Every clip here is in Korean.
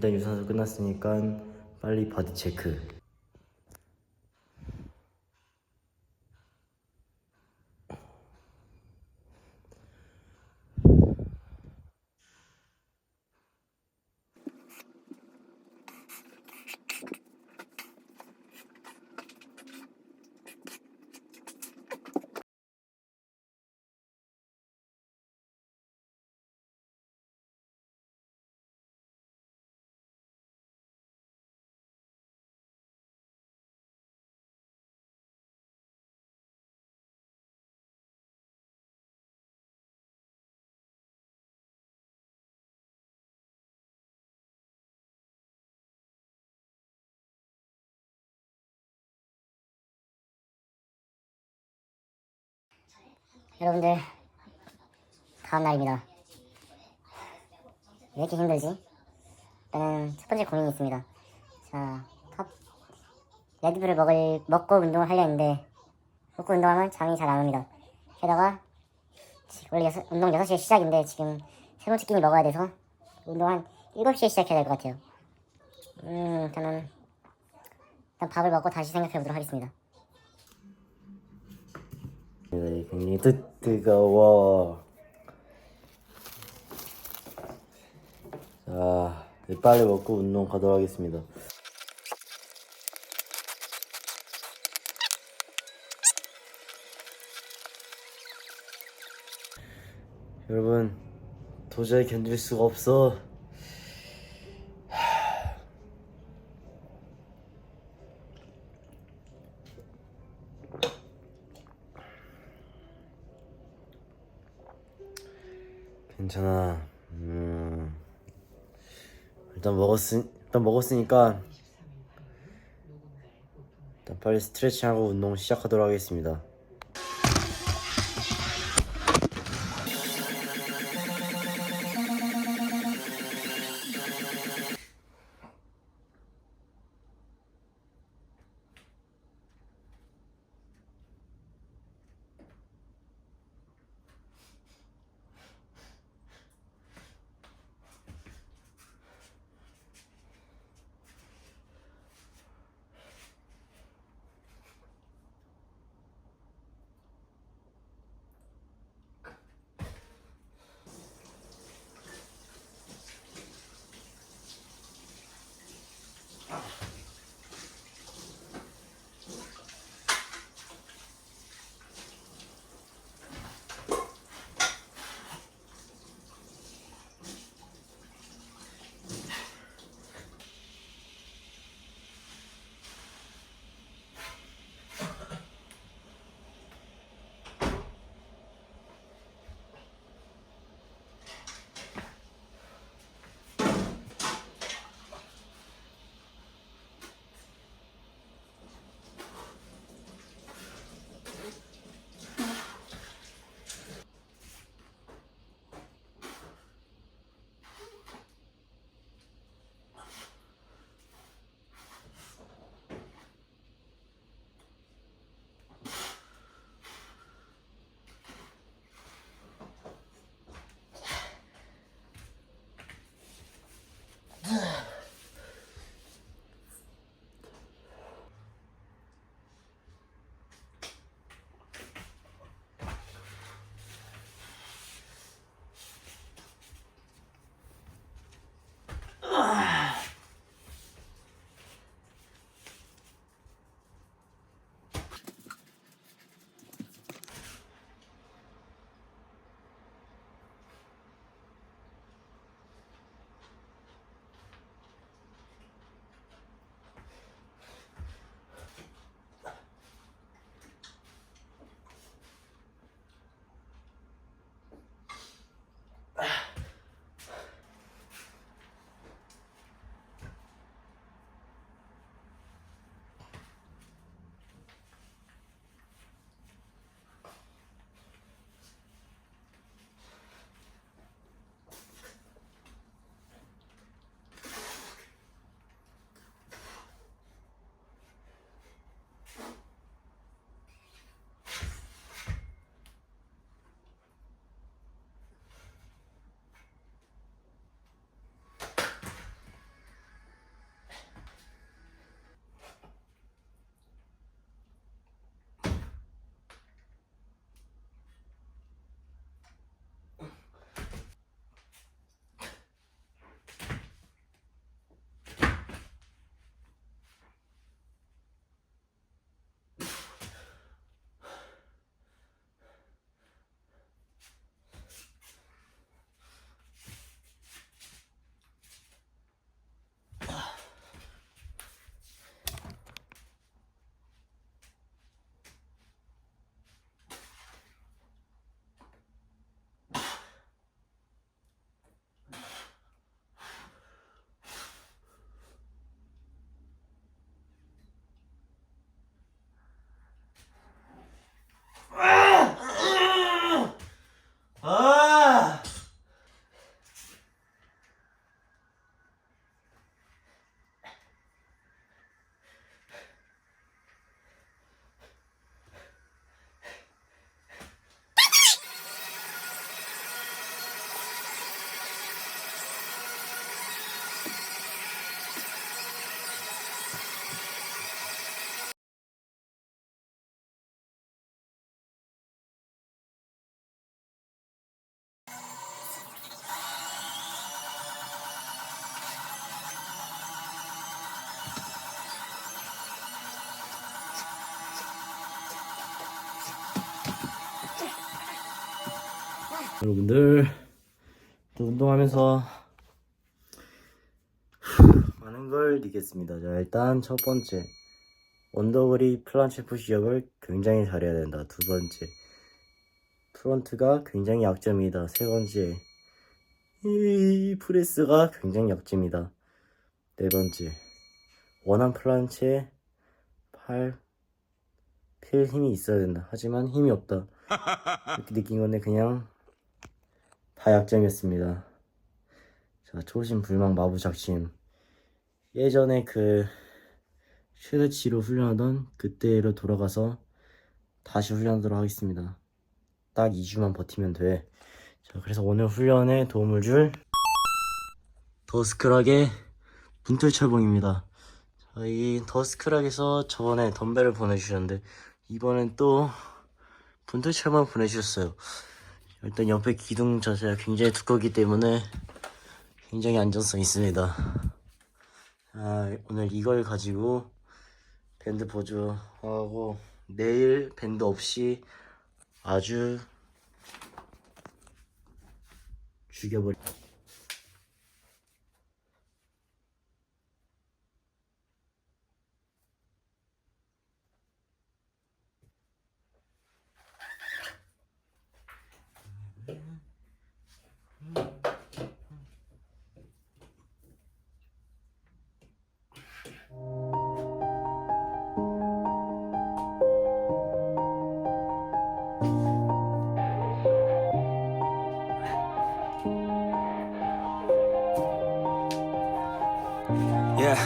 일단 유산소 끝났으니까 빨리 바디 체크. 여러분들 다음 날입니다. 왜 이렇게 힘들지? 일단은 첫 번째 고민이 있습니다. 자, 첫 레드불을 먹을 먹고 운동을 하려 했는데 먹고 운동하면 잠이 잘 안 옵니다. 게다가 원래 여섯- 운동 6시에 시작인데 지금 세 번째 끼니 먹어야 돼서 운동 한 7시에 시작해야 될 것 같아요. 음, 저는 일단 밥을 먹고 다시 생각해 보도록 하겠습니다. 네, 굉장히 뜨, 뜨거워. 자, 네, 빨리 먹고 운동 가도록 하겠습니다. 여러분, 도저히 견딜 수가 없어. 괜찮아. 음. 일단 먹었으 일단 먹었으니까 일단 빨리 스트레칭하고 운동 시작하도록 하겠습니다. 여러분들 또 운동하면서 많은 걸 느꼈습니다. 자 일단 첫 번째 원더그리 플란체 푸시업을 굉장히 잘해야 된다. 두 번째 프론트가 굉장히 약점이다. 세 번째 이 프레스가 굉장히 약점이다. 네 번째 원한 플란체 팔, 필 힘이 있어야 된다. 하지만 힘이 없다. 이렇게 느낀 건데 그냥 다 약점이었습니다. 자, 초심 불망 마부작심. 예전에 그 쉐드치로 훈련하던 그때로 돌아가서 다시 훈련하도록 하겠습니다. 딱 2주만 버티면 돼. 자, 그래서 오늘 훈련에 도움을 줄 더스크락의 분털 철봉입니다. 저희 더스크락에서 저번에 덤벨을 보내주셨는데 이번엔 또 철봉 보내주셨어요. 일단 옆에 기둥 자체가 굉장히 두껍기 때문에 굉장히 안전성 있습니다. 아, 오늘 이걸 가지고 밴드 보조하고 내일 밴드 없이 아주 죽여버리. Yeah.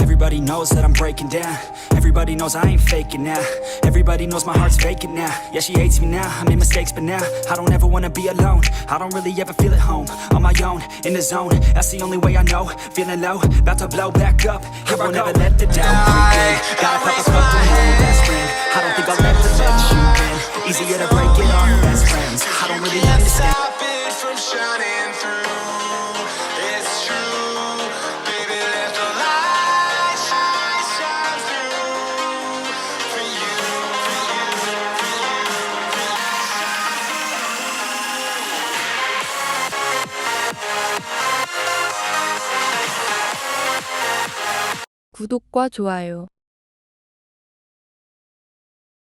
Everybody knows that I'm breaking down. Everybody knows I ain't faking now. Everybody knows my heart's vacant now. Yeah, she hates me now. I made mistakes, but now I don't ever wanna be alone. I don't really ever feel at home. On my own, in the zone. That's the only way I know. Feeling low, about to blow back up. I won't ever let the doubt creep in. Got a couple scars from my best friend. I don't think I'll ever let you in. Easier to break it off best friends. I don't really understand. stop it from shining 구독과 좋아요